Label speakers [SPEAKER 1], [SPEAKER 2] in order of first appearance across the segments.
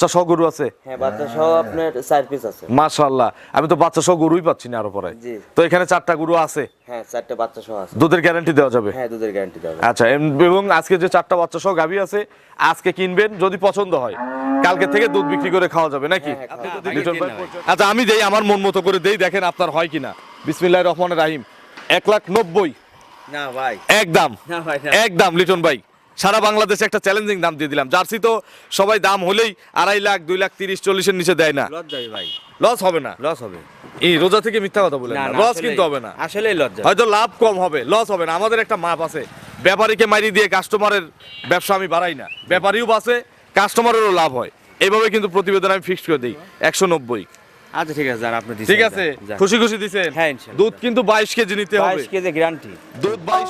[SPEAKER 1] বাচ্চা সহ গরু আছে?
[SPEAKER 2] হ্যাঁ বাচ্চা সহ আপনার চার পিস আছে।
[SPEAKER 1] মাশাআল্লাহ। আমি তো বাচ্চা সহ গরুই পাচ্ছি না আরও পরে। তো এখানে চারটা গরু আছে?
[SPEAKER 2] হ্যাঁ চারটে বাচ্চা সহ আছে।
[SPEAKER 1] দুধের গ্যারান্টি দেওয়া যাবে?
[SPEAKER 2] হ্যাঁ দুধের গ্যারান্টি দেওয়া
[SPEAKER 1] আচ্ছা এবং আজকে যে চারটা বাচ্চা সহ গাভী আছে আজকে কিনবেন যদি পছন্দ হয়। কালকে থেকে দুধ বিক্রি করে খাওয়া যাবে নাকি?
[SPEAKER 2] হ্যাঁ,
[SPEAKER 1] আপনি তো
[SPEAKER 2] খাওয়া
[SPEAKER 1] লিটন ভাই আচ্ছা আমি দেই আমার মন মতো করে দেই দেখেন আপনার হয় কিনা। বিসমিল্লাহ রহমান রাহিম। এক লাখ নব্বই।
[SPEAKER 2] না ভাই।
[SPEAKER 1] একদম।
[SPEAKER 2] না ভাই না।
[SPEAKER 1] একদম লিটন ভাই। সারা বাংলাদেশে একটা চ্যালেঞ্জিং দাম দিয়ে দিলাম। জার্সি তো সবাই দাম হলেই আড়াই লাখ দুই লাখ তিরিশ চল্লিশের নিচে দেয় না।
[SPEAKER 2] ভাই।
[SPEAKER 1] লস হবে না।
[SPEAKER 2] লস হবে।
[SPEAKER 1] এই রোজা থেকে মিথ্যা কথা বলেন না লস কিন্তু হবে না।
[SPEAKER 2] আসলেই লজ্জা।
[SPEAKER 1] হয়তো লাভ কম হবে লস হবে না। আমাদের একটা মাপ আছে। ব্যাপারীকে মারি দিয়ে কাস্টমারের ব্যবসা আমি বাড়াই না। ব্যাপারীও বাঁচে কাস্টমারেরও লাভ হয়। এইভাবে কিন্তু প্রতিবেদন আমি ফিক্সড করে দিই। একশো নব্বই।
[SPEAKER 2] আচ্ছা ঠিক আছে যান আপনি
[SPEAKER 1] ঠিক আছে?
[SPEAKER 2] যান, যান।
[SPEAKER 1] খুশি খুশি দিছেন
[SPEAKER 2] হ্যাঁ, ইনশাল্লাহ।
[SPEAKER 1] দুধ কিন্তু বাইশ কেজি নিতে হবে।
[SPEAKER 2] 22 কেজি গ্যারান্টি
[SPEAKER 1] দুধ বাইশ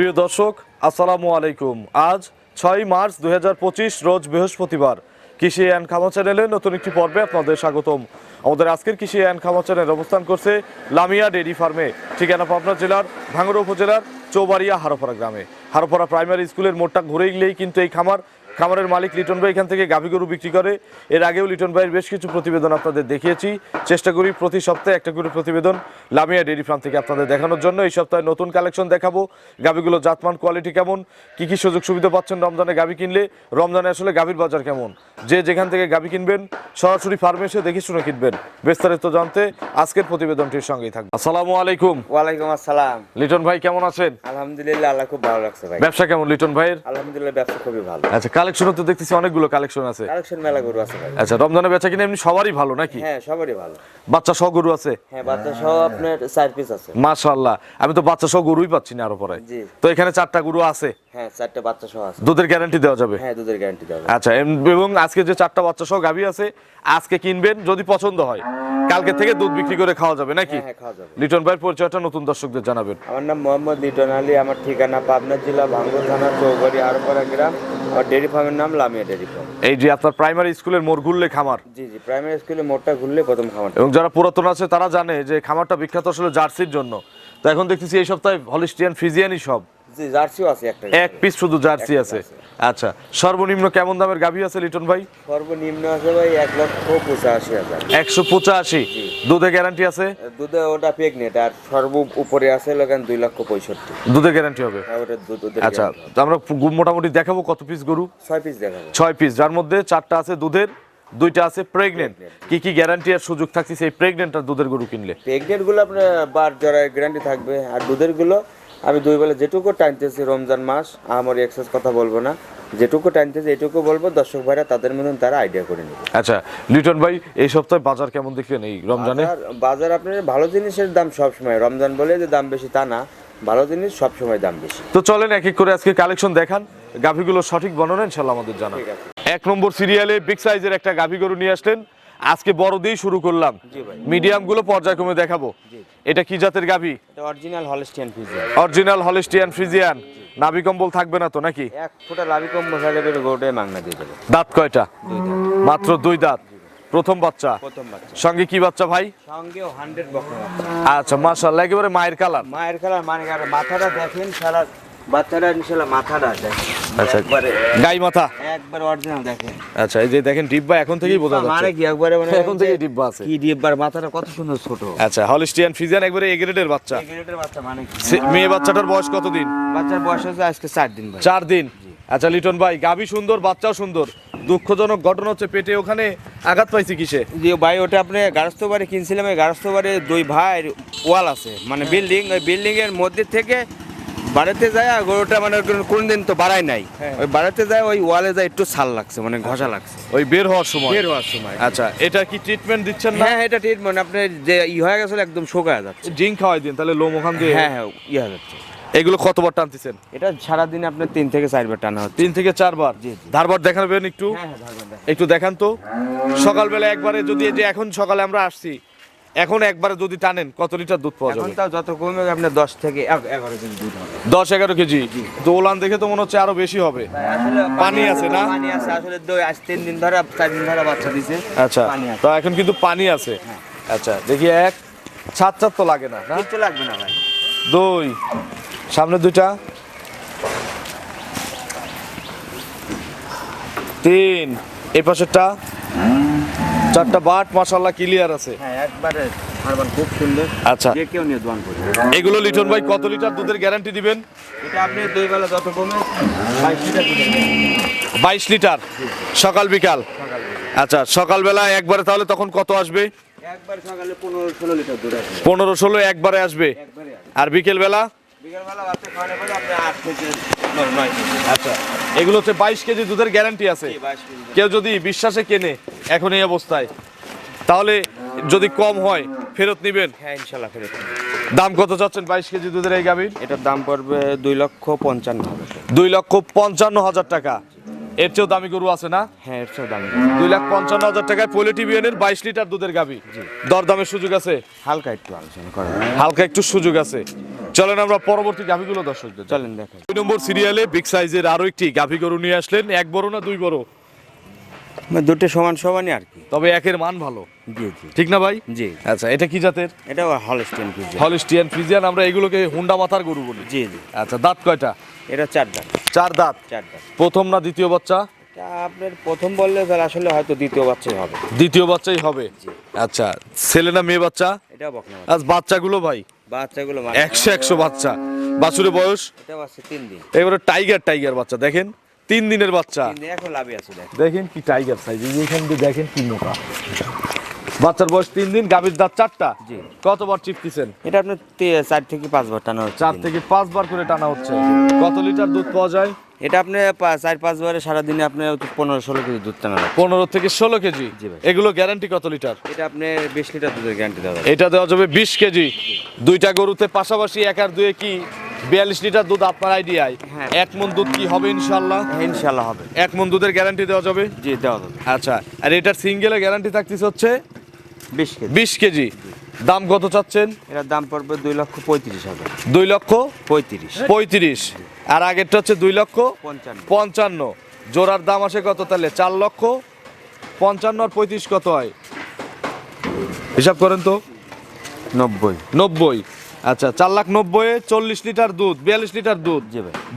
[SPEAKER 1] প্রিয় দর্শক, আসসালামু আলাইকুম। আজ ছয় মার্চ দুই হাজার পঁচিশ, রোজ বৃহস্পতিবার। কৃষি অ্যান্ড খামা চ্যানেলে নতুন একটি পর্বে আপনাদের স্বাগতম। আমাদের আজকের কৃষি অ্যান্ড খামা চ্যানেল অবস্থান করছে লামিয়া ডেরি ফার্মে, ঠিকানা পাবনা জেলার ভাঙ্গুড়া উপজেলার চৌবাড়িয়া হারোপাড়া গ্রামে। হারোপাড়া প্রাইমারি স্কুলের মোটটা ঘুরে গেলেই কিন্তু এই খামার খামারের মালিক লিটন ভাই এখান থেকে গাভী গরু বিক্রি করে। এর আগেও লিটন ভাইয়ের বেশ কিছু প্রতিবেদন আপনাদের দেখিয়েছি। চেষ্টা করি প্রতি সপ্তাহে একটা করে প্রতিবেদন লামিয়া ডেইরি ফার্ম থেকে আপনাদের দেখানোর জন্য। এই সপ্তাহে নতুন কালেকশন দেখাবো। গাভীগুলো জাতমান কোয়ালিটি কেমন? কি কি সুযোগ সুবিধা পাচ্ছেন রমজানে গাভী কিনলে? রমজানে আসলে গাভীর বাজার কেমন? যে যেখান থেকে গাভী কিনবেন সরাসরি ফার্মে এসে দেখে শুনে কিনবেন। বিস্তারিত জানতে আজকের প্রতিবেদনটির সঙ্গেই থাকবে আসসালামু আলাইকুম।
[SPEAKER 2] ওয়ালাইকুম আসসালাম।
[SPEAKER 1] লিটন ভাই কেমন আছেন?
[SPEAKER 2] আলহামদুলিল্লাহ আল্লাহ খুব ভালো লাগছে ভাই।
[SPEAKER 1] ব্যবসা কেমন লিটন ভাইয়ের?
[SPEAKER 2] আলহামদুলিল্লাহ ব্যবসা খুবই ভালো।
[SPEAKER 1] আচ্ছা কালেকশনও তো দেখতেছি অনেকগুলো কালেকশন আছে।
[SPEAKER 2] কালেকশন মেলা গরু আছে ভাই।
[SPEAKER 1] আচ্ছা রমজানের বেচা কিনে এমনি সবারই ভালো নাকি?
[SPEAKER 2] হ্যাঁ সবারই ভালো।
[SPEAKER 1] বাচ্চা সহ গরু আছে?
[SPEAKER 2] হ্যাঁ বাচ্চা সহ আপনার চার পিস আছে।
[SPEAKER 1] মাশাআল্লাহ। আমি তো বাচ্চা সহ গরুই পাচ্ছি না আরও পরে।
[SPEAKER 2] জি।
[SPEAKER 1] তো এখানে চারটা গরু আছে?
[SPEAKER 2] হ্যাঁ চারটে বাচ্চা সহ আছে।
[SPEAKER 1] দুধের গ্যারান্টি দেওয়া যাবে?
[SPEAKER 2] হ্যাঁ দুধের গ্যারান্টি দেওয়া যাবে।
[SPEAKER 1] আচ্ছা এবং আজকে যে চারটা বাচ্চা সহ গাভী আছে আজকে কিনবেন যদি পছন্দ হয়। কালকে থেকে দুধ বিক্রি করে খাওয়া যাবে নাকি?
[SPEAKER 2] হ্যাঁ হ্যাঁ খাওয়া যাবে।
[SPEAKER 1] লিটন ভাইয়ের পরিচয়টা নতুন দর্শকদের জানাবেন।
[SPEAKER 2] আমার নাম মোহাম্মদ লিটন আলী আমার ঠিকানা পাবনা জেলা ভাঙ্গুর থানা চৌবাড়ি আরপাড়া গ্রাম। ডেয়ারি ফার্মের নাম লামিয়া ডেরি ফার্ম
[SPEAKER 1] এই যে আপনার প্রাইমারি স্কুলের মোড় ঘুরলে খামার।
[SPEAKER 2] জি জি প্রাইমারি স্কুলে মোড়টা ঘুরলে প্রথম খামার
[SPEAKER 1] এবং যারা পুরাতন আছে তারা জানে যে খামারটা বিখ্যাত আসলে জার্সির জন্য। তো এখন দেখতেছি এই সপ্তাহে হলিস্টিয়ান ফিজিয়ানই সব।
[SPEAKER 2] জার্সিও আছে একটা
[SPEAKER 1] এক পিস শুধু জার্সি আছে। আচ্ছা সর্বনিম্ন কেমন দামের গাভী আছে লিটন ভাই?
[SPEAKER 2] সর্বনিম্ন আছে ভাই এক লক্ষ পঁচাশি হাজার।
[SPEAKER 1] একশো পঁচাশি। দুধে গ্যারান্টি আছে?
[SPEAKER 2] দুধে ওটা প্রেগনেন্ট আর সর্ব উপরে আছে লাগান দুই লক্ষ পঁয়ষট্টি।
[SPEAKER 1] দুধে গ্যারান্টি হবে?
[SPEAKER 2] হ্যাঁ
[SPEAKER 1] আচ্ছা তো আমরা মোটামুটি দেখাবো কত পিস গরু?
[SPEAKER 2] ছয় পিস দেখাবো।
[SPEAKER 1] ছয় পিস যার মধ্যে চারটা আছে দুধের দুইটা আছে প্রেগনেন্ট কি কি গ্যারান্টি আর সুযোগ থাকছে সেই প্রেগনেন্ট আর দুধের গরু কিনলে?
[SPEAKER 2] প্রেগনেন্টগুলো আপনার বার জড়ায় গ্যারান্টি থাকবে আর দুধেরগুলো আমি দুই বেলা যেটুকু টানতেছি রমজান মাস আমার এক্সেস কথা বলব না। যেটুকু টানতেছি এটুকু বলব দর্শক ভাইরা তাদের মতন তারা আইডিয়া করে নেবে।
[SPEAKER 1] আচ্ছা লিটন ভাই এই সপ্তাহে বাজার কেমন দেখলেন এই রমজানে?
[SPEAKER 2] বাজার আপনার ভালো জিনিসের দাম সব সময় রমজান বলে যে দাম বেশি তা না ভালো জিনিস সব সময় দাম বেশি।
[SPEAKER 1] তো চলেন এক এক করে আজকে কালেকশন দেখান। গাভীগুলো সঠিক বর্ণনা ইনশাল্লাহ আমাদের জানা এক নম্বর সিরিয়ালে বিগ সাইজের একটা গাভী গরু নিয়ে আসলেন। আজকে বড় দিয়েই শুরু করলাম। মিডিয়ামগুলো পর্যায়ক্রমে দেখাবো। এটা কি জাতের গাভী?
[SPEAKER 2] Original Holstein Friesian
[SPEAKER 1] original Holstein Friesian নাভি কম্বল থাকবে না তো নাকি?
[SPEAKER 2] এক ফুটা লাভি কম বসালে করে গরুটাই মাংনা দিয়ে দেবে।
[SPEAKER 1] দাঁত কয়টা? মাত্র দুই দাঁত। প্রথম বাচ্চা।
[SPEAKER 2] প্রথম বাচ্চা।
[SPEAKER 1] সঙ্গে কি বাচ্চা ভাই?
[SPEAKER 2] সঙ্গেও হান্ড্রেড বকনা বাচ্চা।
[SPEAKER 1] আচ্ছা মাশাআল্লাহ একেবারে মায়ের কালার
[SPEAKER 2] মায়ের খেলার মানে মাথাটা দেখেন সারা বাচ্চাটা ইনশাল্লাহ মাথাটা দেখেন।
[SPEAKER 1] আচ্ছা। গাই মাথা।
[SPEAKER 2] একবার অরিজিনাল দেখেন।
[SPEAKER 1] আচ্ছা এই যে দেখেন ডিব্বা এখন থেকেই বোঝা
[SPEAKER 2] মানে কি একবারে মানে
[SPEAKER 1] এখন থেকেই ডিব্বা আছে।
[SPEAKER 2] কি ডিব্বার মাথাটা কত সুন্দর ছোট।
[SPEAKER 1] আচ্ছা হলিস্টিয়ান ফ্রিজিয়ান একবারে এ গ্রেডের বাচ্চা।
[SPEAKER 2] এই গ্রেডের বাচ্চা মানে কি?
[SPEAKER 1] মেয়ে বাচ্চাটার বয়স কতদিন?
[SPEAKER 2] বাচ্চার বয়স হচ্ছে আজকে চার দিন ভাই।
[SPEAKER 1] দিন। আচ্ছা লিটন ভাই গাভী সুন্দর বাচ্চাও সুন্দর। দুঃখজনক ঘটনা হচ্ছে পেটে ওখানে আঘাত পাইছি কিসে?
[SPEAKER 2] যে ভাই ওটা আপনি গারস্থ বাড়ি কিনছিলাম এই গারস্থ বাড়ি দুই ভাই ওয়াল আছে। মানে বিল্ডিং ওই বিল্ডিং এর মধ্যে থেকে বাড়িতে যায় আর গরুটা মানে কোন দিন তো বাড়াই নাই।
[SPEAKER 1] হ্যাঁ।
[SPEAKER 2] ওই বাড়িতে যায় ওই ওয়ালে যায় একটু ছাল লাগছে মানে ঘষা লাগছে।
[SPEAKER 1] ওই বের হওয়ার সময়?
[SPEAKER 2] বের হওয়ার সময়।
[SPEAKER 1] আচ্ছা। এটা কি ট্রিটমেন্ট দিচ্ছেন না?
[SPEAKER 2] হ্যাঁ এটা ট্রিটমেন্ট আপনি যে ই হয়ে গেছিল একদম শুকায় যাচ্ছে।
[SPEAKER 1] জিঙ্ক খাওয়াই দিন তাহলে লোম ওখান দিয়ে
[SPEAKER 2] হ্যাঁ হ্যাঁ ইয়ে হয়ে যাচ্ছে।
[SPEAKER 1] এগুলো কতবার টানতেছেন?
[SPEAKER 2] এটা সারাদিন আপনার তিন থেকে চারবার টানা হচ্ছে।
[SPEAKER 1] তিন থেকে চারবার?
[SPEAKER 2] জি, জি।
[SPEAKER 1] ধারবার দেখাবেন একটু?
[SPEAKER 2] হ্যাঁ হ্যাঁ
[SPEAKER 1] একটু দেখান তো। সকালবেলা একবারে যদি এই যে এখন সকালে আমরা আসছি এখন একবারে যদি টানেন কত লিটার দুধ পাওয়া যাবে?
[SPEAKER 2] তাও যত কমে আপনার দশ থেকে এগারো কেজি দুধ হবে।
[SPEAKER 1] দশ এগারো কেজি? তো ওলান দেখে তো মনে হচ্ছে আরও বেশি হবে। পানি আছে না?
[SPEAKER 2] পানি আছে আসলে দই আজ তিন দিন ধরে চার দিন ধরে বাচ্চা দিছে।
[SPEAKER 1] আচ্ছা তো এখন কিন্তু পানি আছে। আচ্ছা দেখি এক। ছাদ ছাদ তো লাগে না
[SPEAKER 2] কিচ্ছু লাগবে না ভাই।
[SPEAKER 1] দুই। সামনে দুইটা। তিন। এই পাশেরটা। চারটা বাট মাসাল্লাহ ক্লিয়ার আছে।
[SPEAKER 2] হ্যাঁ একবারে হারবান খুব সুন্দর।
[SPEAKER 1] আচ্ছা।
[SPEAKER 2] যে কেউ নিয়ে দোয়ান করবে।
[SPEAKER 1] এগুলো লিটন ভাই কত লিটার দুধের গ্যারান্টি দিবেন?
[SPEAKER 2] এটা আপনি দুই বেলা যত কমে বাইশ লিটার
[SPEAKER 1] বাইশ লিটার? সকাল বিকাল? আচ্ছা সকালবেলা একবারে তাহলে তখন কত আসবে?
[SPEAKER 2] একবার সকালে পনেরো ষোলো লিটার দুধ আছে
[SPEAKER 1] পনেরো ষোলো একবারে আসবে। আর বিকেল বেলা আচ্ছা এগুলো হচ্ছে বাইশ কেজি দুধের গ্যারান্টি আছে। কেউ যদি বিশ্বাসে কেনে এখন এই অবস্থায় তাহলে যদি কম হয় ফেরত নিবেন।
[SPEAKER 2] হ্যাঁ ইনশাল্লাহ ফেরত
[SPEAKER 1] দাম কত চাচ্ছেন বাইশ কেজি দুধের এই গাভীর?
[SPEAKER 2] এটার দাম পড়বে দুই লক্ষ পঞ্চান্ন
[SPEAKER 1] দুই লক্ষ পঞ্চান্ন হাজার টাকা। এর চেয়েও দামি গরু আছে না?
[SPEAKER 2] হ্যাঁ এর চেয়েও দাম।
[SPEAKER 1] দুই লাখ পঞ্চান্ন হাজার টাকায় পোলিটি বিয়ানের বাইশ লিটার দুধের গাভী। দরদামের সুযোগ আছে?
[SPEAKER 2] হালকা একটু আলোচনা করা।
[SPEAKER 1] হালকা একটু সুযোগ আছে। চলেন আমরা পরবর্তী গাভীগুলো দর্শকদের
[SPEAKER 2] চলেন দেখাই।
[SPEAKER 1] দুই নম্বর সিরিয়ালে বিগ সাইজের আরও একটি গাভী গরু নিয়ে আসলেন এক বড় না দুই বড়?
[SPEAKER 2] মানে দুটো সমান সমানই আর কি।
[SPEAKER 1] তবে একের মান ভালো।
[SPEAKER 2] জি জি।
[SPEAKER 1] ঠিক না ভাই?
[SPEAKER 2] জি।
[SPEAKER 1] আচ্ছা এটা কি জাতের?
[SPEAKER 2] এটা হলস্টেন পিজা
[SPEAKER 1] হলিস্টিয়ান ফ্রিজিয়ান আমরা এগুলোকে হুন্ডা মাথার গরু বলি।
[SPEAKER 2] জি জি।
[SPEAKER 1] আচ্ছা দাঁত কয়টা?
[SPEAKER 2] এটা চার দাঁত।
[SPEAKER 1] চার দাঁত?
[SPEAKER 2] চার দাঁত।
[SPEAKER 1] প্রথম না দ্বিতীয় বাচ্চা?
[SPEAKER 2] আপনার প্রথম বললে তাহলে আসলে হয়তো দ্বিতীয় বাচ্চাই হবে।
[SPEAKER 1] দ্বিতীয় বাচ্চাই হবে। আচ্ছা ছেলে না মেয়ে বাচ্চা?
[SPEAKER 2] এটা বকনা।
[SPEAKER 1] আজ বাচ্চাগুলো ভাই?
[SPEAKER 2] বাচ্চাগুলো
[SPEAKER 1] একশো একশো বাচ্চা। বাছুরের বয়স?
[SPEAKER 2] তিন দিন।
[SPEAKER 1] এবারে টাইগার টাইগার বাচ্চা দেখেন। তিন দিনের বাচ্চা।
[SPEAKER 2] এখন লাভে আছে দেখ
[SPEAKER 1] দেখেন কি টাইগার সাইজ এইখান দিয়ে দেখেন কি মোটা। বাচ্চার বয়স তিন দিন গাভীর দাঁত চারটা। কতবার চিপতেছেন?
[SPEAKER 2] এটা আপনি চার থেকে পাঁচবার টানা হচ্ছে
[SPEAKER 1] চার থেকে পাঁচবার করে টানা হচ্ছে। কত লিটার দুধ পাওয়া যায়?
[SPEAKER 2] এটা আপনি চার পাঁচবারে সারাদিনে আপনি পনেরো ষোলো কেজি দুধ টানা
[SPEAKER 1] পনেরো থেকে ষোলো কেজি? এগুলো গ্যারান্টি কত লিটার?
[SPEAKER 2] এটা আপনি বিশ লিটার দুধের গ্যারান্টি দেওয়া।
[SPEAKER 1] এটা দেওয়া যাবে বিশ কেজি। দুইটা গরুতে পাশাপাশি এক আর দুয়ে কি বিয়াল্লিশ লিটার দুধ আপনার আইডিয়ায়
[SPEAKER 2] হ্যাঁ।
[SPEAKER 1] এক মন দুধ কি হবে ইনশাল্লাহ
[SPEAKER 2] হ্যাঁ ইনশাল্লাহ হবে।
[SPEAKER 1] এক মন দুধের গ্যারান্টি দেওয়া যাবে?
[SPEAKER 2] জি দেওয়া যাবে।
[SPEAKER 1] আচ্ছা আর এটার সিঙ্গেলের গ্যারান্টি থাকতেছে হচ্ছে
[SPEAKER 2] বিশ কেজি।
[SPEAKER 1] বিশ কেজি। দাম কত চাচ্ছেন?
[SPEAKER 2] এটার দাম পড়বে দুই লক্ষ পঁয়ত্রিশ হাজার।
[SPEAKER 1] দুই লক্ষ
[SPEAKER 2] পঁয়ত্রিশ।
[SPEAKER 1] পঁয়ত্রিশ। আর আগেরটা হচ্ছে দুই লক্ষ
[SPEAKER 2] পঞ্চান্ন।
[SPEAKER 1] জোড়ার দাম আসে কত তাহলে? চার লক্ষ পঞ্চান্ন আর পঁয়ত্রিশ কত হয়? হিসাব করেন তো।
[SPEAKER 2] নব্বই।
[SPEAKER 1] নব্বই। আচ্ছা চার লাখ নব্বই চল্লিশ লিটার দুধ বিয়াল্লিশ লিটার দুধ।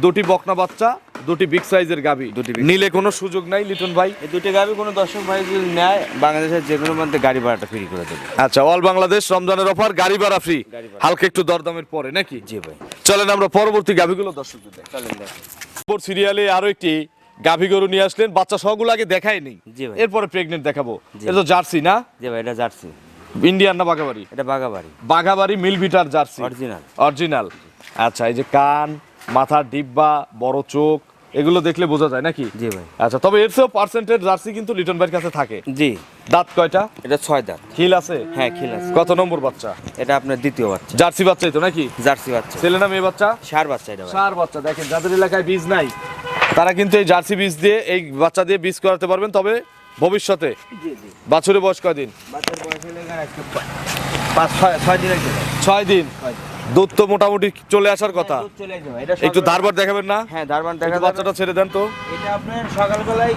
[SPEAKER 1] দুটি বকনা বাচ্চা দুটি বিগ সাইজের গাবি।
[SPEAKER 2] দুটি
[SPEAKER 1] নিলে কোনো সুযোগ নাই লিটন ভাই?
[SPEAKER 2] এই দুটি গাড়ি কোনো দর্শক ভাই যদি নেয় বাংলাদেশের যে কোনো মধ্যে গাড়ি ভাড়াটা ফ্রি করে দেবে।
[SPEAKER 1] আচ্ছা অল বাংলাদেশ রমজানের অফার গাড়ি ভাড়া ফ্রি হালকা একটু দরদামের পরে নাকি?
[SPEAKER 2] জি ভাই।
[SPEAKER 1] চলেন আমরা পরবর্তী গাভিগুলো দর্শকদের দেখাই।
[SPEAKER 2] চলেন দেখেন
[SPEAKER 1] সিরিয়ালে আরও একটি গাভি গরু নিয়ে আসলেন। বাচ্চা সহগুলো আগে দেখায়নি
[SPEAKER 2] জি ভাই।
[SPEAKER 1] এরপরে প্রেগনেন্ট দেখাবো। এটা তো জার্সি না?
[SPEAKER 2] জি ভাই এটা জার্সি।
[SPEAKER 1] ইন্ডিয়ান না বাঘাবাড়ি?
[SPEAKER 2] এটা বাগাবাড়ি
[SPEAKER 1] বাঘাবাড়ি মিলভিটার জার্সি।
[SPEAKER 2] অরিজিনাল
[SPEAKER 1] অরিজিনাল আচ্ছা এই যে কান মাথার ডিব্বা বড় চোখ এগুলো দেখলে বোঝা যায় নাকি?
[SPEAKER 2] জি ভাই।
[SPEAKER 1] আচ্ছা তবে এর চেয়েও পার্সেন্টেজ জার্সি কিন্তু লিটন ভাইয়ের কাছে থাকে।
[SPEAKER 2] জি।
[SPEAKER 1] দাঁত কয়টা?
[SPEAKER 2] এটা ছয় দাঁত।
[SPEAKER 1] খিল আছে?
[SPEAKER 2] হ্যাঁ খিল আছে।
[SPEAKER 1] কত নম্বর বাচ্চা?
[SPEAKER 2] এটা আপনার দ্বিতীয় বাচ্চা।
[SPEAKER 1] জার্সি বাচ্চাই তো নাকি?
[SPEAKER 2] জার্সি বাচ্চা।
[SPEAKER 1] ছেলে না মেয়ে বাচ্চা?
[SPEAKER 2] সার বাচ্চা এটা
[SPEAKER 1] সার বাচ্চা দেখেন যাদের এলাকায় বীজ নাই তারা কিন্তু এই জার্সি বীজ দিয়ে এই বাচ্চা দিয়ে বীজ করাতে পারবেন তবে ভবিষ্যতে। বাছুরে বয়স কয়দিন?
[SPEAKER 2] ছয় দিন।
[SPEAKER 1] ছয় দিন। দুধ তো মোটামুটি চলে আসার কথা।
[SPEAKER 2] আসবে
[SPEAKER 1] একটু ধারবার দেখাবেন না?
[SPEAKER 2] হ্যাঁ ধারবান দেখা
[SPEAKER 1] বাচ্চাটা ছেড়ে দেন তো।
[SPEAKER 2] এটা আপনার সকালবেলায়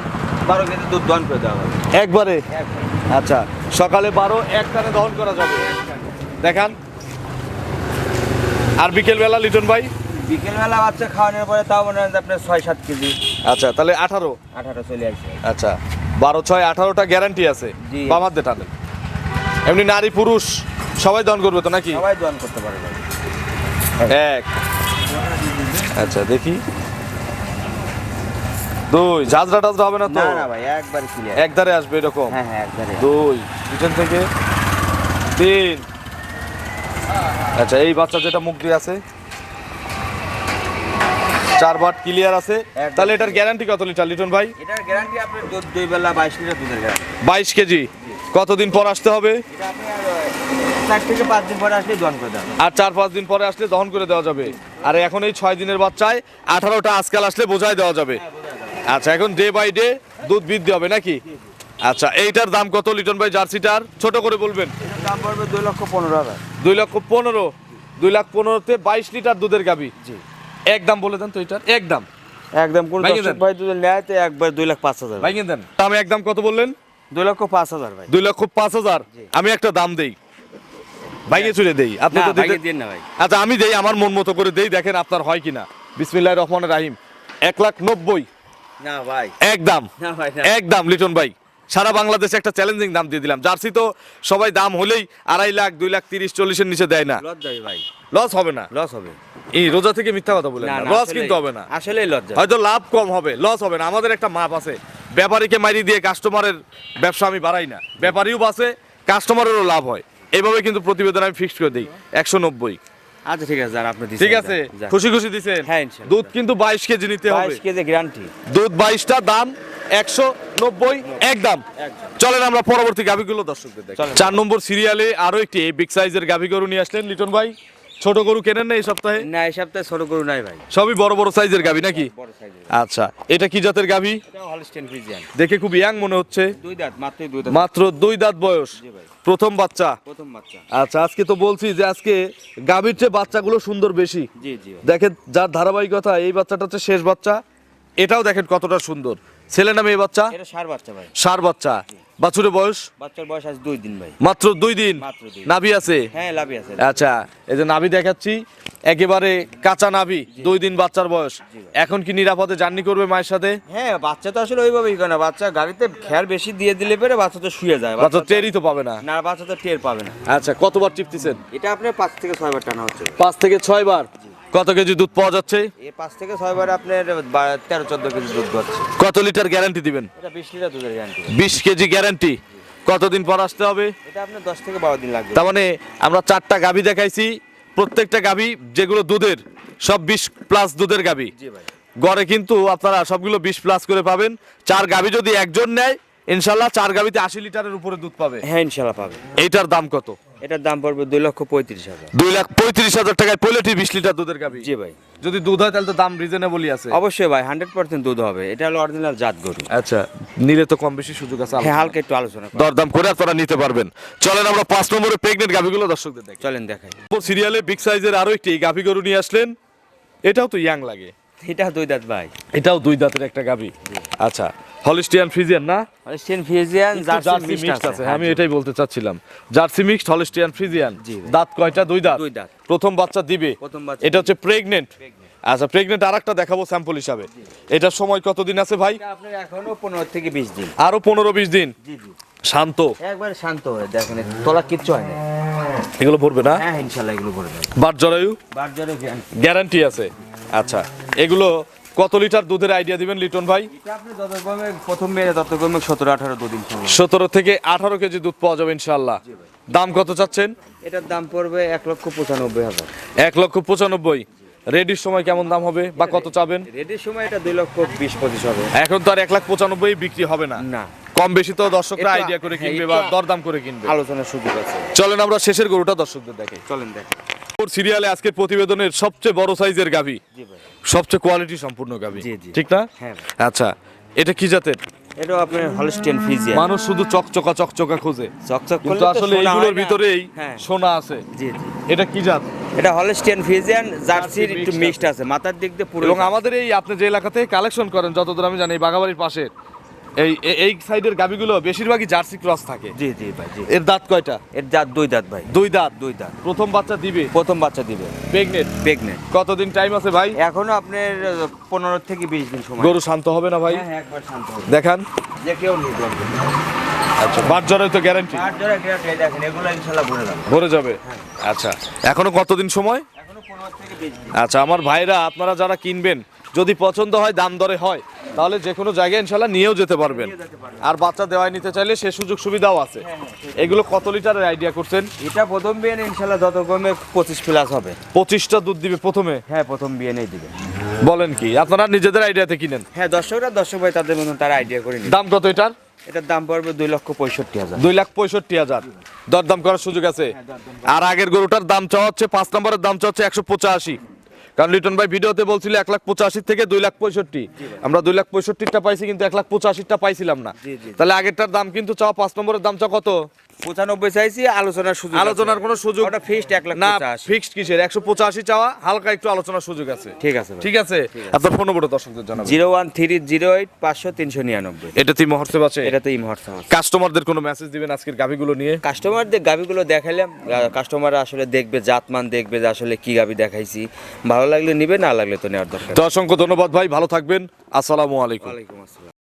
[SPEAKER 2] বারো কেজি দুধ দন করে দেওয়া
[SPEAKER 1] একবারে? আচ্ছা সকালে বারো এক টানে দহন করা যাবে। দেখান। আর বিকেল বেলা লিটন ভাই?
[SPEAKER 2] বিকেলবেলা বাচ্চা খাওয়ানোর পরে তাও মনে হয় আপনার ছয় সাত কেজি।
[SPEAKER 1] আচ্ছা তাহলে আঠারো?
[SPEAKER 2] আঠারো চলে আসবে
[SPEAKER 1] আচ্ছা বারো ছয় আঠারোটা গ্যারান্টি আছে। দিয়ে টানেন। এমনি নারী পুরুষ সবাই দহন করবে তো নাকি?
[SPEAKER 2] সবাই দন করতে পারে ভাই
[SPEAKER 1] এক। আচ্ছা দেখি। দুই। ঝাঁঝরা টাজরা হবে না তো?
[SPEAKER 2] না ভাই একবারে ক্লিয়ার
[SPEAKER 1] একদারে আসবে এরকম?
[SPEAKER 2] হ্যাঁ হ্যাঁ একবারে
[SPEAKER 1] দুই। পিছন থেকে তিন। আচ্ছা এই বাচ্চা যেটা মুখ দিয়ে আছে চার বাট ক্লিয়ার আছে। তাহলে এটার গ্যারান্টি কত লিটার লিটন ভাই?
[SPEAKER 2] এটার গ্যারান্টি আপনার দুই বেলা বাইশ লিটার দুধের গ্যারান্টি
[SPEAKER 1] বাইশ কেজি। কতদিন পর আসতে হবে?
[SPEAKER 2] এটা আপনি চার থেকে পাঁচ দিন পরে আসলে করে
[SPEAKER 1] আর চার পাঁচ দিন পরে আসলে দহন করে দেওয়া যাবে। আর এখন এই ছয় দিনের বাচ্চায় আঠারোটা আজকাল আসলে বোঝাই দেওয়া যাবে। আচ্ছা এখন ডে বাই ডে দুধ বৃদ্ধি হবে নাকি? আচ্ছা এইটার দাম কত লিটন ভাই জার্সিটার? ছোট করে বলবেন।
[SPEAKER 2] দাম পড়বে দুই লক্ষ পনেরো হাজার।
[SPEAKER 1] দুই লক্ষ পনেরো দুই লাখ পনেরোতে বাইশ লিটার দুধের গাবি।
[SPEAKER 2] জি।
[SPEAKER 1] এক দাম বলে দেন তো এটার এক দাম।
[SPEAKER 2] একদম কোন ভাই নেয় তো একবার দুই লাখ পাঁচ হাজার।
[SPEAKER 1] ভাই দেন। দাম এক দাম কত বললেন?
[SPEAKER 2] দুই লক্ষ পাঁচ হাজার ভাই।
[SPEAKER 1] দুই লক্ষ পাঁচ হাজার। আমি একটা দাম দেই। ভাইকে চুরে দেই। আপনি তো দিতে
[SPEAKER 2] দিন না ভাই।
[SPEAKER 1] আচ্ছা আমি দেই আমার মন মতো করে দেই দেখেন আপনার হয় কিনা। বিসমিল্লাহ রহমান রাহিম। এক লাখ নব্বই।
[SPEAKER 2] না ভাই।
[SPEAKER 1] এক দাম।
[SPEAKER 2] না ভাই না।
[SPEAKER 1] এক দাম লিটন ভাই। সারা বাংলাদেশে একটা চ্যালেঞ্জিং দাম দিয়ে দিলাম। জার্সি তো সবাই দাম হলেই আড়াই লাখ দুই লাখ তিরিশ চল্লিশের নিচে দেয় না।
[SPEAKER 2] ভাই।
[SPEAKER 1] লস হবে না।
[SPEAKER 2] লস হবে।
[SPEAKER 1] এই রোজা থেকে মিথ্যা কথা বলে লস কিন্তু হবে না।
[SPEAKER 2] আসলেই লজ্জা।
[SPEAKER 1] হয়তো লাভ কম হবে লস হবে না। আমাদের একটা মাপ আছে। ব্যাপারীকে মারি দিয়ে কাস্টমারের ব্যবসা আমি বাড়াই না। ব্যাপারীও বাঁচে কাস্টমারেরও লাভ হয়। এইভাবে কিন্তু প্রতিবেদন আমি ফিক্সড করে দিই। একশো নব্বই।
[SPEAKER 2] আচ্ছা ঠিক আছে আপনি
[SPEAKER 1] ঠিক আছে। খুশি খুশি দিচ্ছেন
[SPEAKER 2] হ্যাঁ,
[SPEAKER 1] দুধ কিন্তু বাইশ কেজি নিতে হবে।
[SPEAKER 2] বাইশ কেজি গ্যারান্টি
[SPEAKER 1] দুধ বাইশটা দাম একশো নব্বই এক দাম
[SPEAKER 2] একদম।
[SPEAKER 1] চলেন আমরা পরবর্তী গাভিগুলো দর্শকদের চার নম্বর সিরিয়ালে আরও একটি বিগ সাইজের গাভি গরু নিয়ে আসলেন লিটন ভাই। ছোট গরু কেনেন না এই সপ্তাহে?
[SPEAKER 2] না এই সপ্তাহে ছোট গরু নাই ভাই।
[SPEAKER 1] সবই বড় বড় সাইজের গাভি নাকি?
[SPEAKER 2] বড় সাইজের
[SPEAKER 1] আচ্ছা এটা কি জাতের
[SPEAKER 2] হলস্টেন ফ্রিজিয়ান
[SPEAKER 1] দেখে খুব ইয়াং মনে হচ্ছে।
[SPEAKER 2] দুই দাঁত মাত্রই দুই দাঁত।
[SPEAKER 1] মাত্র দুই দাঁত বয়স। প্রথম বাচ্চা।
[SPEAKER 2] প্রথম বাচ্চা।
[SPEAKER 1] আচ্ছা আজকে তো বলছি যে আজকে গাভীর চেয়ে বাচ্চাগুলো সুন্দর বেশি।
[SPEAKER 2] জি জি
[SPEAKER 1] দেখেন যার ধারাবাহিকতা এই বাচ্চাটা হচ্ছে শেষ বাচ্চা। এটাও দেখেন কতটা সুন্দর। ছেলে না মেয়ে বাচ্চা?
[SPEAKER 2] এটা সার বাচ্চা ভাই।
[SPEAKER 1] সার বাচ্চা। বাছুরের বয়স?
[SPEAKER 2] বাচ্চার বয়স আজ দুই দিন ভাই।
[SPEAKER 1] মাত্র দুই দিন?
[SPEAKER 2] মাত্র
[SPEAKER 1] নাভি আছে?
[SPEAKER 2] হ্যাঁ আছে।
[SPEAKER 1] আচ্ছা এই যে নাভি দেখাচ্ছি একেবারে কাঁচা নাভি দুই দিন বাচ্চার বয়স। এখন কি নিরাপদে জার্নি করবে মায়ের সাথে?
[SPEAKER 2] হ্যাঁ বাচ্চা তো আসলে ওইভাবেই করে না। বাচ্চা গাড়িতে খেয়াল বেশি দিয়ে দিলে পরে বাচ্চা তো শুয়ে যায়।
[SPEAKER 1] বাচ্চা টেরই তো পাবে না।
[SPEAKER 2] না বাচ্চা তো টের পাবে না।
[SPEAKER 1] আচ্ছা কতবার চিপতেছেন
[SPEAKER 2] এটা আপনার পাঁচ থেকে ছয় বার টানা হচ্ছে
[SPEAKER 1] পাঁচ থেকে ছয় বার কত কেজি দুধ পাওয়া যাচ্ছে?
[SPEAKER 2] এই পাঁচ থেকে ছয় বার আপনার বা- তেরো চোদ্দ কেজি দুধ পাচ্ছে।
[SPEAKER 1] কত লিটার গ্যারান্টি দিবেন?
[SPEAKER 2] এটা বিশ লিটার দুধের গ্যারান্টি।
[SPEAKER 1] বিশ কেজি গ্যারান্টি। কতদিন পর আসতে হবে?
[SPEAKER 2] এটা আপনার দশ থেকে বারো দিন লাগবে।
[SPEAKER 1] তার মানে আমরা চারটা গাভি দেখাইছি। প্রত্যেকটা গাভি যেগুলো দুধের সব বিশ প্লাস দুধের গাভি।
[SPEAKER 2] জি ভাই।
[SPEAKER 1] গড়ে কিন্তু আপনারা সবগুলো বিশ প্লাস করে পাবেন। চার গাভি যদি একজন নেয় ইনশাল্লাহ চার গাভিতে আশি লিটারের উপরে দুধ পাবে।
[SPEAKER 2] হ্যাঁ ইনশাল্লাহ পাবে।
[SPEAKER 1] এইটার দাম কত?
[SPEAKER 2] এটার দাম পড়বে দুই লক্ষ পঁয়ত্রিশ হাজার।
[SPEAKER 1] দুই লাখ পঁয়ত্রিশ হাজার টাকায় পনেরোটি বিশ লিটার দুধের গাভি।
[SPEAKER 2] জি ভাই।
[SPEAKER 1] যদি দুধ হয় তাহলে তো দাম রিজনেবলই আছে।
[SPEAKER 2] অবশ্যই ভাই হান্ড্রেড পার্সেন্ট দুধ হবে। এটা হলো অরিজিনাল জাত গরু।
[SPEAKER 1] আচ্ছা নিলে তো কম বেশি সুযোগ আছে।
[SPEAKER 2] হ্যাঁ হালকা একটু আলোচনা।
[SPEAKER 1] দরদাম করে আপনারা নিতে পারবেন। চলেন আমরা পাঁচ নম্বরে প্রেগনেন্ট গাভিগুলো দর্শকদের দেখি
[SPEAKER 2] চলেন দেখাই।
[SPEAKER 1] সিরিয়ালে বিগ সাইজের আরও একটি গাভি গরু নিয়ে আসলেন। এটাও তো ইয়াং লাগে।
[SPEAKER 2] এটা দুই দাঁত ভাই।
[SPEAKER 1] এটাও দুই দাঁতের একটা গাভি। আচ্ছা হলিস্টিয়ান ফ্রিজিয়ান না?
[SPEAKER 2] হলস্টেন ফ্রিজিয়ান জার্সি মিক্সড আছে
[SPEAKER 1] আছে। আমি এটাই বলতে চাচ্ছিলাম। জার্সি মিক্সড হলিস্টিয়ান ফ্রিজিয়ান দাঁত কয়টা? দুই দাঁত।
[SPEAKER 2] দুই দাঁত।
[SPEAKER 1] প্রথম বাচ্চা দিবে।
[SPEAKER 2] প্রথম বাচ্চা
[SPEAKER 1] এটা হচ্ছে প্রেগনেন্ট আচ্ছা প্রেগনেন্ট আরেকটা দেখাবো স্যাম্পল হিসাবে। এটার সময় কতদিন আছে ভাই?
[SPEAKER 2] আপনার এখনও পনেরো থেকে বিশ দিন।
[SPEAKER 1] আরও পনেরো বিশ দিন।
[SPEAKER 2] জি জি।
[SPEAKER 1] শান্ত।
[SPEAKER 2] একবারে শান্ত হয়ে দেখেন তোলা কিচ্ছু হয় না
[SPEAKER 1] এগুলো ভরবে না?
[SPEAKER 2] হ্যাঁ ইনশাল্লাহ এগুলো
[SPEAKER 1] বাট জরায়ু?
[SPEAKER 2] গ্যারান্টি
[SPEAKER 1] গ্যারান্টি আছে। আচ্ছা এগুলো কত লিটার দুধের আইডিয়া দিবেন লিটন ভাই?
[SPEAKER 2] প্রথম মেয়ে তত কমে সতেরো আঠারো দুদিন
[SPEAKER 1] সতেরো থেকে আঠারো কেজি দুধ পাওয়া যাবে ইনশাল্লাহ দাম কত চাচ্ছেন?
[SPEAKER 2] এটার দাম পড়বে এক লক্ষ পঁচানব্বই হাজার।
[SPEAKER 1] এক লক্ষ পঁচানব্বই। রেডির সময় কেমন দাম হবে বা কত চাবেন?
[SPEAKER 2] রেডির সময় এটা দুই লক্ষ বিশ পঁচিশ হবে।
[SPEAKER 1] এখন তো আর এক লাখ পঁচানব্বই বিক্রি হবে না।
[SPEAKER 2] না।
[SPEAKER 1] কম বেশি তো দর্শকরা আইডিয়া করে
[SPEAKER 2] হ্যাঁ,
[SPEAKER 1] কিনবে বা দরদাম করে কিনবে।
[SPEAKER 2] আলোচনার সুযোগ আছে।
[SPEAKER 1] চলেন আমরা শেষের গরুটা দর্শকদের দেখে
[SPEAKER 2] চলেন দেখেন
[SPEAKER 1] সিরিয়ালে আজকের প্রতিবেদনের সবচেয়ে বড় সাইজের গাভি। সবচেয়ে কোয়ালিটি সম্পূর্ণ গাভি। ঠিক না?
[SPEAKER 2] হ্যাঁ
[SPEAKER 1] আচ্ছা এটা কি জাতের?
[SPEAKER 2] ফ্রিজিয়ান
[SPEAKER 1] মানুষ শুধু চকচকা চকচকা খোঁজে।
[SPEAKER 2] চকচক
[SPEAKER 1] কিন্তু আসলে
[SPEAKER 2] না।
[SPEAKER 1] ভিতরেই
[SPEAKER 2] হ্যাঁ।
[SPEAKER 1] সোনা আছে।
[SPEAKER 2] জি জি।
[SPEAKER 1] এটা কি জাত?
[SPEAKER 2] এটা ফ্রিজিয়ান জার্সির একটু মিক্সড আছে। মাথার দিক দিয়ে পুরো
[SPEAKER 1] এবং আমাদের এই আপনি যে এলাকাতে কালেকশন করেন যতদূর আমি জানি বাগাবাড়ির পাশে এই এই সাইডের গাবিগুলো বেশিরভাগই জার্সি ক্রস থাকে।
[SPEAKER 2] জি জি ভাই জি।
[SPEAKER 1] এর দাঁত কয়টা?
[SPEAKER 2] এর দাঁত দুই দাঁত ভাই।
[SPEAKER 1] দুই দাঁত?
[SPEAKER 2] দুই দাঁত।
[SPEAKER 1] প্রথম বাচ্চা দিবে?
[SPEAKER 2] প্রথম বাচ্চা দিবে।
[SPEAKER 1] প্রেগনেন্ট
[SPEAKER 2] প্রেগনেন্ট
[SPEAKER 1] কতদিন টাইম আছে ভাই?
[SPEAKER 2] এখনও আপনার পনেরো থেকে বিশ দিন সময়।
[SPEAKER 1] গরু শান্ত হবে না ভাই?
[SPEAKER 2] হ্যাঁ হ্যাঁ একবার শান্ত হবে।
[SPEAKER 1] দেখান।
[SPEAKER 2] যে কেউ নিয়ে যাবে
[SPEAKER 1] আচ্ছা তো গ্যারান্টি
[SPEAKER 2] দেখেন এগুলো ভরে যাবে।
[SPEAKER 1] ভরে যাবে? আচ্ছা এখনও কতদিন সময়?
[SPEAKER 2] এখনও পনেরো থেকে বিশ দিন।
[SPEAKER 1] আচ্ছা আমার ভাইরা আপনারা যারা কিনবেন যদি পছন্দ হয় দাম দরে হয় তাহলে যে কোনো জায়গায় ইনশাল্লাহ নিয়েও যেতে পারবেন। আর বাচ্চা দেওয়াই নিতে চাইলে সে সুযোগ সুবিধাও আছে। এগুলো কত লিটারের আইডিয়া করছেন?
[SPEAKER 2] এটা প্রথম বিয়ে ইনশাল্লাহ যত কমে পঁচিশ প্লাস হবে।
[SPEAKER 1] পঁচিশটা দুধ দিবে প্রথমে?
[SPEAKER 2] হ্যাঁ প্রথম বিয়ে নেই দিবে।
[SPEAKER 1] বলেন কি আপনারা নিজেদের আইডিয়াতে কিনেন।
[SPEAKER 2] হ্যাঁ দর্শকরা দর্শক ভাই তাদের মতন তারা আইডিয়া করে
[SPEAKER 1] দাম কত এটার?
[SPEAKER 2] এটার দাম পড়বে দুই লক্ষ পঁয়ষট্টি হাজার।
[SPEAKER 1] দুই লাখ পঁয়ষট্টি হাজার। দরদাম করার সুযোগ আছে। আর আগের গরুটার দাম চাওয়া হচ্ছে পাঁচ নম্বরের দাম চাওয়া হচ্ছে একশো পঁচাশি। কারণ লিটন ভাই ভিডিওতে বলছিল এক লাখ পঁচাশি থেকে দুই লাখ পঁয়ষট্টি। আমরা দুই লাখ পঁয়ষট্টিটা পাইছি কিন্তু এক লাখ পঁচাশিটা পাইছিলাম না। তাহলে আগেরটার দাম কিন্তু চাওয়া পাঁচ নম্বরের দাম চাওয়া কত?
[SPEAKER 2] চাইছি আলোচনার সুযোগ
[SPEAKER 1] আলোচনার কোনো সুযোগ
[SPEAKER 2] ওটা ফিক্সড এক লাখ
[SPEAKER 1] না
[SPEAKER 2] পঁচাশি।
[SPEAKER 1] ফিক্সড কিসের? একশো পঁচাশি চাওয়া হালকা একটু আলোচনার সুযোগ আছে।
[SPEAKER 2] ঠিক আছে
[SPEAKER 1] ঠিক আছে? আপনার ফোন নম্বরটা দর্শকদের জানাবেন।
[SPEAKER 2] Zero one three zero eight পাঁচশো তিনশো নিরানব্বই।
[SPEAKER 1] এটা তুই মুহূর্তে আছে
[SPEAKER 2] এটাতে এই মুহূর্তে আছে
[SPEAKER 1] কাস্টমারদের কোনো মেসেজ দিবেন আজকের গাভিগুলো নিয়ে?
[SPEAKER 2] কাস্টমারদের গাভিগুলো দেখাইলাম। কাস্টমাররা আসলে দেখবে জাতমান দেখবে যে আসলে কি গাবি দেখাইছি। ভালো লাগলে নিবে না লাগলে তো নেওয়ার দরকার
[SPEAKER 1] তো অসংখ্য ধন্যবাদ ভাই ভালো থাকবেন। আসসালামু আলাইকুম।
[SPEAKER 2] আসসালাম।